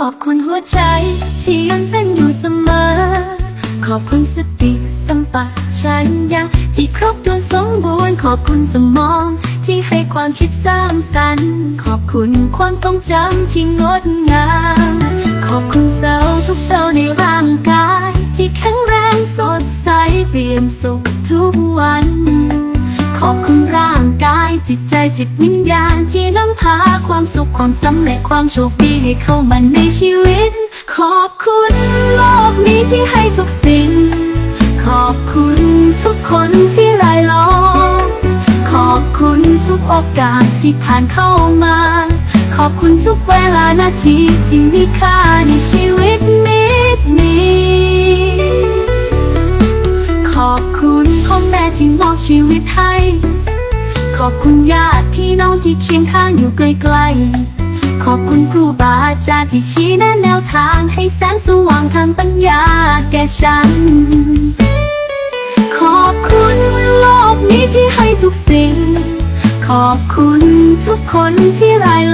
ขอบคุณหัวใจ ที่ยังเต้นอยู่เสมอ ขอบคุณสติสัมปชัญญะที่ครบถ้วนสมบูรณ์ ขอบคุณสมอง ที่ให้ความคิดสร้างสรรค์ ขอบคุณความทรงจำที่งดงาม ขอบคุณเซลล์ทุกเซลล์ในร่างกาย ที่แข็งแรงสดใสเปี่ยมสุขทุกวัน อบคุณร่างกาย จิตใจจิตวิญญาณที่นำพาความสุขความสำเร็จความโชคดีให้เข้ามาในชีวิต ขอบคุณโลกนี้ที่ให้ทุกสิ่ง ขอบคุณทุกคนที่รายล้อมขอบคุณทุกโอกาสที่ผ่านเข้ามา ขอบคุณทุกเวลานาทีที่มีค่าในชีวิต คุณแม่ที่มอบชีวิตให้ ขอบคุณญาติพี่น้องที่เคียงข้างอยู่ไกลๆ ขอบคุณครูบาอาจารย์ที่ชี้แนะแนวทางให้แสงสว่างทางปัญญาแก่ฉัน ขอบคุณโลกนี้ที่ให้ทุกสิ่ง ขอบคุณทุกคนที่รายล